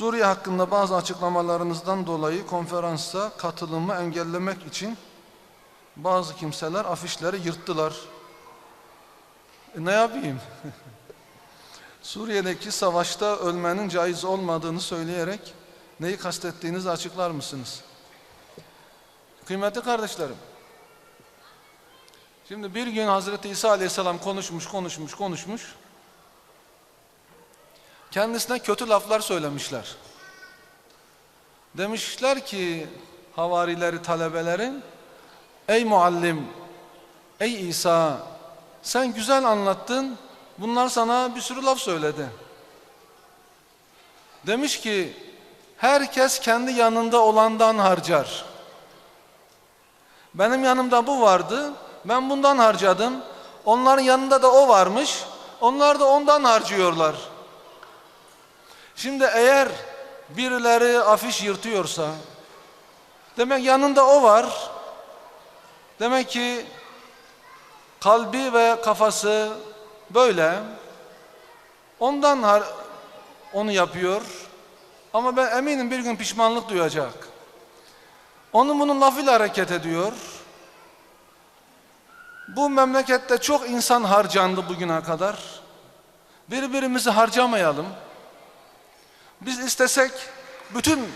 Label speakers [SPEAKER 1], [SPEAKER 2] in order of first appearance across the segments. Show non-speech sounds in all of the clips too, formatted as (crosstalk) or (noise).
[SPEAKER 1] Suriye hakkında bazı açıklamalarınızdan dolayı konferansa katılımı engellemek için bazı kimseler afişleri yırttılar. E ne yapayım? (laughs) Suriye'deki savaşta ölmenin caiz olmadığını söyleyerek neyi kastettiğinizi açıklar mısınız? Kıymetli kardeşlerim, şimdi bir gün Hazreti İsa Aleyhisselam konuşmuş, konuşmuş, konuşmuş. Kendisine kötü laflar söylemişler. Demişler ki havarileri, talebelerin, ey muallim, ey İsa, sen güzel anlattın, bunlar sana bir sürü laf söyledi. Demiş ki, herkes kendi yanında olandan harcar. Benim yanımda bu vardı, ben bundan harcadım. Onların yanında da o varmış, onlar da ondan harcıyorlar. Şimdi eğer birileri afiş yırtıyorsa, demek yanında o var. Demek ki kalbi ve kafası böyle. Ondan onu yapıyor. Ama ben eminim bir gün pişmanlık duyacak. Onun bunun lafıyla hareket ediyor. Bu memlekette çok insan harcandı bugüne kadar. Birbirimizi harcamayalım. Biz istesek bütün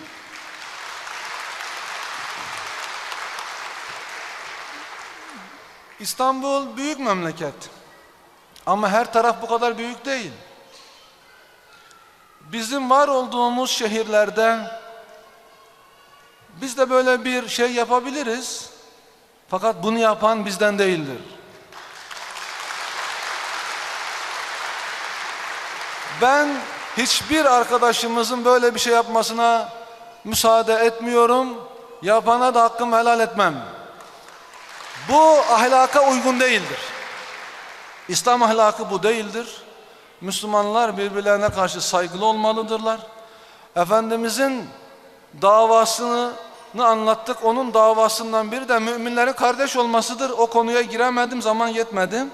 [SPEAKER 1] İstanbul büyük memleket. Ama her taraf bu kadar büyük değil. Bizim var olduğumuz şehirlerde biz de böyle bir şey yapabiliriz. Fakat bunu yapan bizden değildir. Ben hiçbir arkadaşımızın böyle bir şey yapmasına müsaade etmiyorum. Yapana da hakkımı helal etmem. Bu ahlaka uygun değildir. İslam ahlakı bu değildir. Müslümanlar birbirlerine karşı saygılı olmalıdırlar. Efendimizin davasını anlattık. Onun davasından biri de müminlerin kardeş olmasıdır. O konuya giremedim, zaman yetmedi.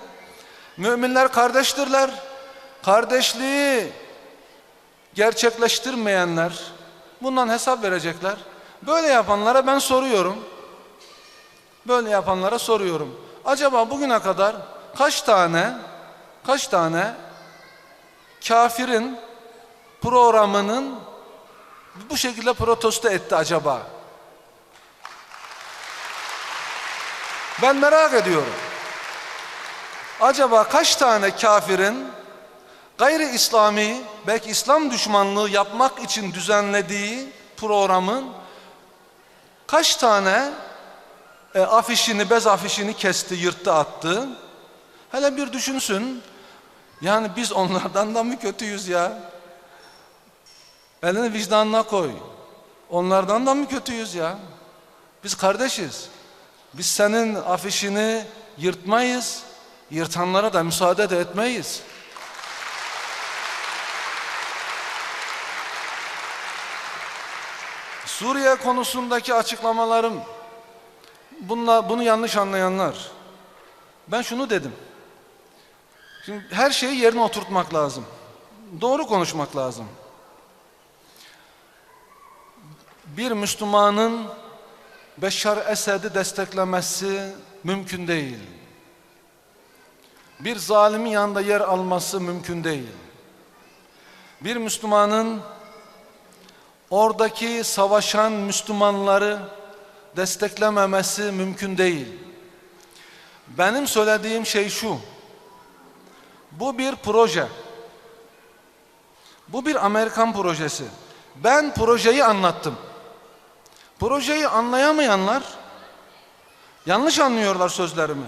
[SPEAKER 1] Müminler kardeştirler. Kardeşliği gerçekleştirmeyenler bundan hesap verecekler. Böyle yapanlara ben soruyorum. Böyle yapanlara soruyorum. Acaba bugüne kadar kaç tane kaç tane kafirin programının bu şekilde protesto etti acaba? Ben merak ediyorum. Acaba kaç tane kafirin gayri İslami belki İslam düşmanlığı yapmak için düzenlediği programın kaç tane e, afişini, bez afişini kesti, yırttı, attı. Hele bir düşünsün. Yani biz onlardan da mı kötüyüz ya? Elini vicdanına koy. Onlardan da mı kötüyüz ya? Biz kardeşiz. Biz senin afişini yırtmayız. Yırtanlara da müsaade de etmeyiz. Suriye konusundaki açıklamalarım bunla, bunu yanlış anlayanlar. Ben şunu dedim. Şimdi her şeyi yerine oturtmak lazım. Doğru konuşmak lazım. Bir Müslümanın Beşar Esed'i desteklemesi mümkün değil. Bir zalimin yanında yer alması mümkün değil. Bir Müslümanın oradaki savaşan Müslümanları desteklememesi mümkün değil. Benim söylediğim şey şu. Bu bir proje. Bu bir Amerikan projesi. Ben projeyi anlattım. Projeyi anlayamayanlar yanlış anlıyorlar sözlerimi.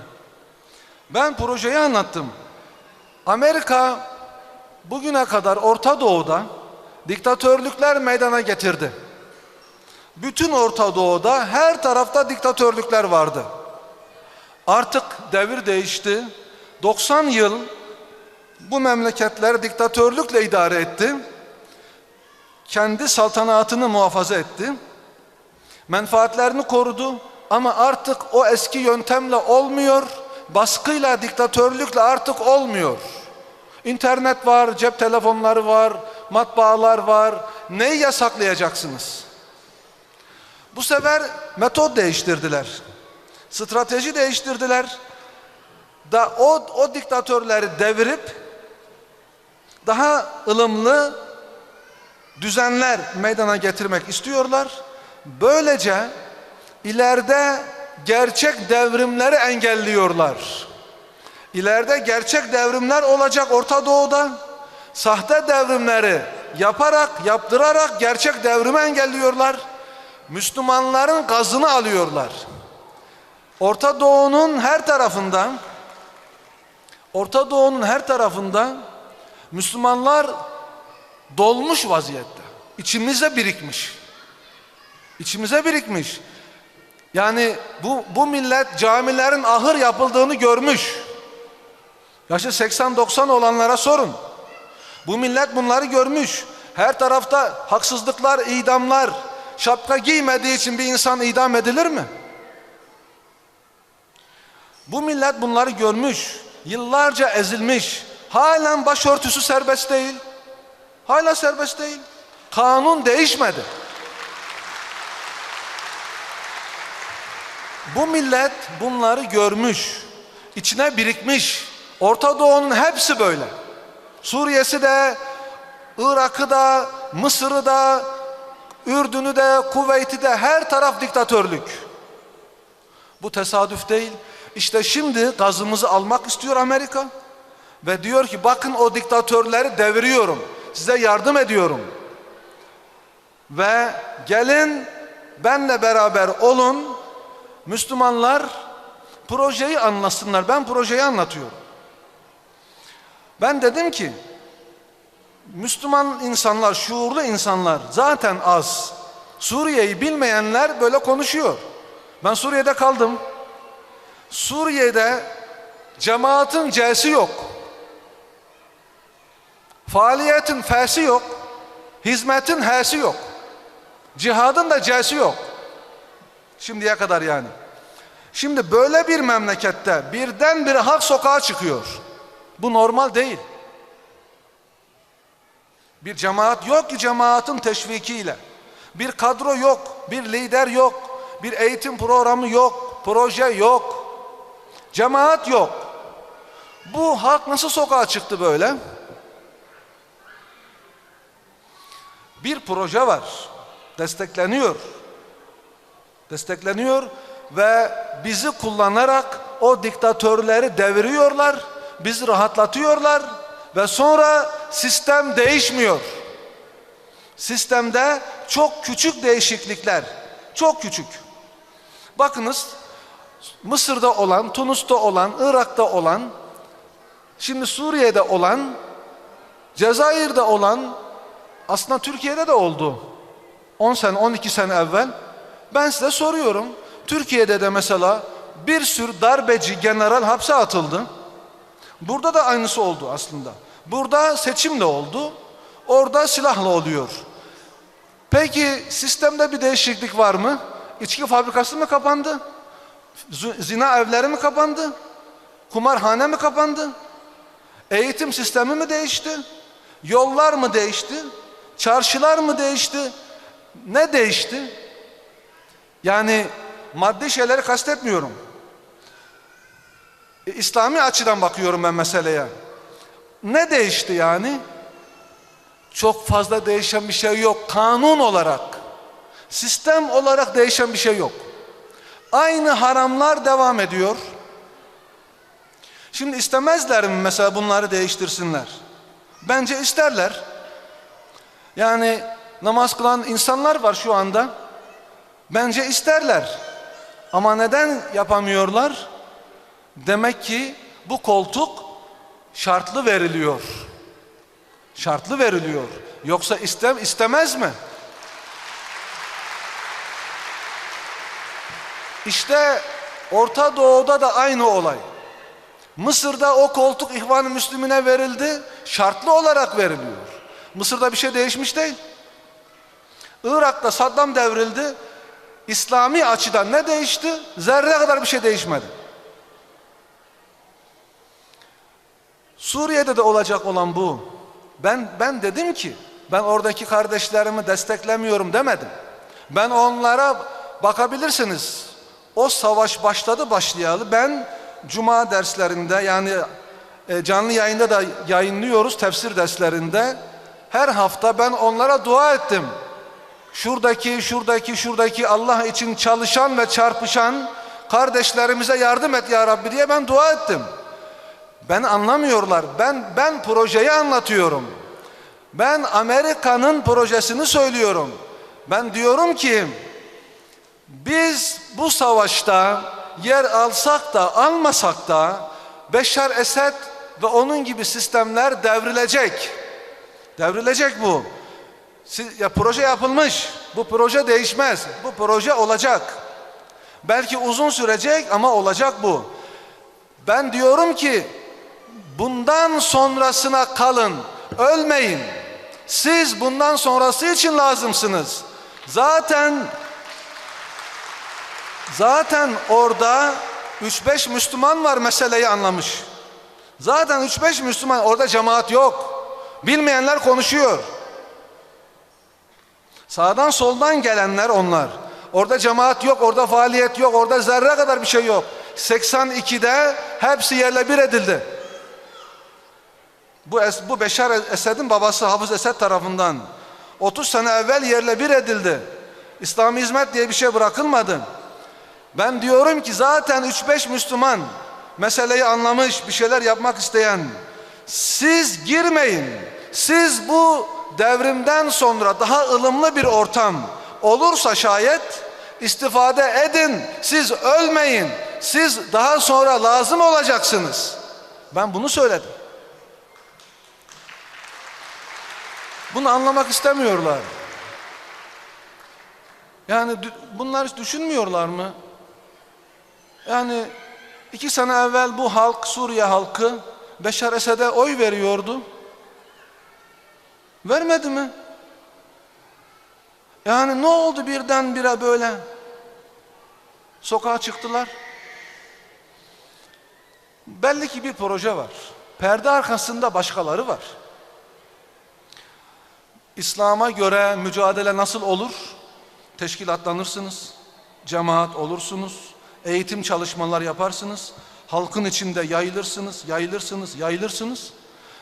[SPEAKER 1] Ben projeyi anlattım. Amerika bugüne kadar Orta Doğu'da diktatörlükler meydana getirdi. Bütün Orta Doğu'da her tarafta diktatörlükler vardı. Artık devir değişti. 90 yıl bu memleketler diktatörlükle idare etti. Kendi saltanatını muhafaza etti. Menfaatlerini korudu ama artık o eski yöntemle olmuyor. Baskıyla, diktatörlükle artık olmuyor. İnternet var, cep telefonları var, matbaalar var, neyi yasaklayacaksınız? Bu sefer metot değiştirdiler. Strateji değiştirdiler. Da o, o diktatörleri devirip daha ılımlı düzenler meydana getirmek istiyorlar. Böylece ileride gerçek devrimleri engelliyorlar. İleride gerçek devrimler olacak Orta Doğu'da. Sahte devrimleri yaparak, yaptırarak gerçek devrimi engelliyorlar. Müslümanların gazını alıyorlar. Orta Doğu'nun her tarafında Orta Doğu'nun her tarafında Müslümanlar dolmuş vaziyette. İçimize birikmiş. İçimize birikmiş. Yani bu, bu millet camilerin ahır yapıldığını görmüş. Yaşı 80-90 olanlara sorun. Bu millet bunları görmüş. Her tarafta haksızlıklar, idamlar. Şapka giymediği için bir insan idam edilir mi? Bu millet bunları görmüş. Yıllarca ezilmiş. Halen başörtüsü serbest değil. Hala serbest değil. Kanun değişmedi. Bu millet bunları görmüş. içine birikmiş. Orta Doğu'nun hepsi böyle. Suriye'si de, Irak'ı da, Mısır'ı da, Ürdün'ü de, Kuveyt'i de her taraf diktatörlük. Bu tesadüf değil. İşte şimdi gazımızı almak istiyor Amerika. Ve diyor ki bakın o diktatörleri deviriyorum. Size yardım ediyorum. Ve gelin benle beraber olun. Müslümanlar projeyi anlasınlar. Ben projeyi anlatıyorum. Ben dedim ki Müslüman insanlar, şuurlu insanlar zaten az. Suriye'yi bilmeyenler böyle konuşuyor. Ben Suriye'de kaldım. Suriye'de cemaatin C'si yok. Faaliyetin F'si yok. Hizmetin H'si yok. Cihadın da C'si yok. Şimdiye kadar yani. Şimdi böyle bir memlekette birdenbire halk sokağa çıkıyor. Bu normal değil. Bir cemaat yok ki cemaatin teşvikiyle. Bir kadro yok, bir lider yok, bir eğitim programı yok, proje yok. Cemaat yok. Bu halk nasıl sokağa çıktı böyle? Bir proje var. Destekleniyor. Destekleniyor ve bizi kullanarak o diktatörleri deviriyorlar. Bizi rahatlatıyorlar ve sonra sistem değişmiyor. Sistemde çok küçük değişiklikler, çok küçük. Bakınız Mısır'da olan, Tunus'ta olan, Irak'ta olan, şimdi Suriye'de olan, Cezayir'de olan, aslında Türkiye'de de oldu. 10 sene, 12 sene evvel. Ben size soruyorum. Türkiye'de de mesela bir sürü darbeci general hapse atıldı. Burada da aynısı oldu aslında. Burada seçim de oldu. Orada silahla oluyor. Peki sistemde bir değişiklik var mı? İçki fabrikası mı kapandı? Zina evleri mi kapandı? Kumarhane mi kapandı? Eğitim sistemi mi değişti? Yollar mı değişti? Çarşılar mı değişti? Ne değişti? Yani maddi şeyleri kastetmiyorum. E, İslami açıdan bakıyorum ben meseleye. Ne değişti yani? Çok fazla değişen bir şey yok. Kanun olarak, sistem olarak değişen bir şey yok. Aynı haramlar devam ediyor. Şimdi istemezler mi mesela bunları değiştirsinler? Bence isterler. Yani namaz kılan insanlar var şu anda. Bence isterler. Ama neden yapamıyorlar? Demek ki bu koltuk şartlı veriliyor. Şartlı veriliyor. Yoksa istem istemez mi? İşte Orta Doğu'da da aynı olay. Mısır'da o koltuk İhvan-ı Müslümine verildi, şartlı olarak veriliyor. Mısır'da bir şey değişmiş değil. Irak'ta Saddam devrildi, İslami açıdan ne değişti? Zerre kadar bir şey değişmedi. Suriye'de de olacak olan bu. Ben ben dedim ki Ben oradaki kardeşlerimi desteklemiyorum demedim. Ben onlara bakabilirsiniz. O savaş başladı başlayalı. Ben cuma derslerinde yani e, canlı yayında da yayınlıyoruz tefsir derslerinde. Her hafta ben onlara dua ettim. Şuradaki, şuradaki, şuradaki Allah için çalışan ve çarpışan kardeşlerimize yardım et ya Rabbi diye ben dua ettim. Ben anlamıyorlar. Ben ben projeyi anlatıyorum. Ben Amerika'nın projesini söylüyorum. Ben diyorum ki biz bu savaşta yer alsak da almasak da Beşar Esed ve onun gibi sistemler devrilecek. Devrilecek bu. Siz, ya proje yapılmış. Bu proje değişmez. Bu proje olacak. Belki uzun sürecek ama olacak bu. Ben diyorum ki bundan sonrasına kalın. Ölmeyin. Siz bundan sonrası için lazımsınız. Zaten zaten orada 3-5 Müslüman var meseleyi anlamış. Zaten 3-5 Müslüman orada cemaat yok. Bilmeyenler konuşuyor. Sağdan soldan gelenler onlar. Orada cemaat yok, orada faaliyet yok, orada zerre kadar bir şey yok. 82'de hepsi yerle bir edildi. Bu, es, bu Beşar Esed'in babası Hafız Esed tarafından 30 sene evvel yerle bir edildi. İslami hizmet diye bir şey bırakılmadı. Ben diyorum ki zaten 3-5 Müslüman meseleyi anlamış, bir şeyler yapmak isteyen siz girmeyin. Siz bu devrimden sonra daha ılımlı bir ortam olursa şayet istifade edin. Siz ölmeyin. Siz daha sonra lazım olacaksınız. Ben bunu söyledim. Bunu anlamak istemiyorlar. Yani bunlar hiç düşünmüyorlar mı? Yani iki sene evvel bu halk, Suriye halkı Beşar Esed'e oy veriyordu. Vermedi mi? Yani ne oldu birdenbire böyle? Sokağa çıktılar. Belli ki bir proje var. Perde arkasında başkaları var. İslam'a göre mücadele nasıl olur? Teşkilatlanırsınız, cemaat olursunuz, eğitim çalışmalar yaparsınız, halkın içinde yayılırsınız, yayılırsınız, yayılırsınız,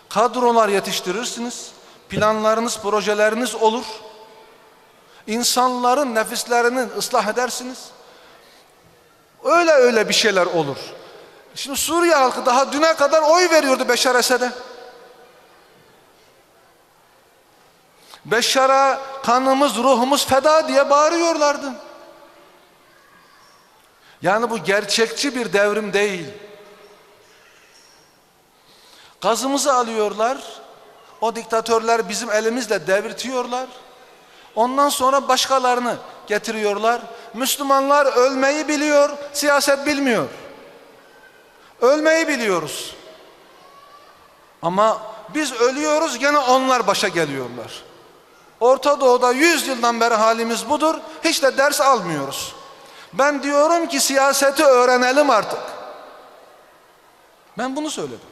[SPEAKER 1] kadrolar yetiştirirsiniz, planlarınız, projeleriniz olur, insanların nefislerini ıslah edersiniz, öyle öyle bir şeyler olur. Şimdi Suriye halkı daha düne kadar oy veriyordu Beşar Esed'e. Beşar'a kanımız ruhumuz feda diye bağırıyorlardı. Yani bu gerçekçi bir devrim değil. Gazımızı alıyorlar. O diktatörler bizim elimizle devirtiyorlar. Ondan sonra başkalarını getiriyorlar. Müslümanlar ölmeyi biliyor, siyaset bilmiyor. Ölmeyi biliyoruz. Ama biz ölüyoruz gene onlar başa geliyorlar. Orta Doğu'da 100 yıldan beri halimiz budur. Hiç de ders almıyoruz. Ben diyorum ki siyaseti öğrenelim artık. Ben bunu söyledim.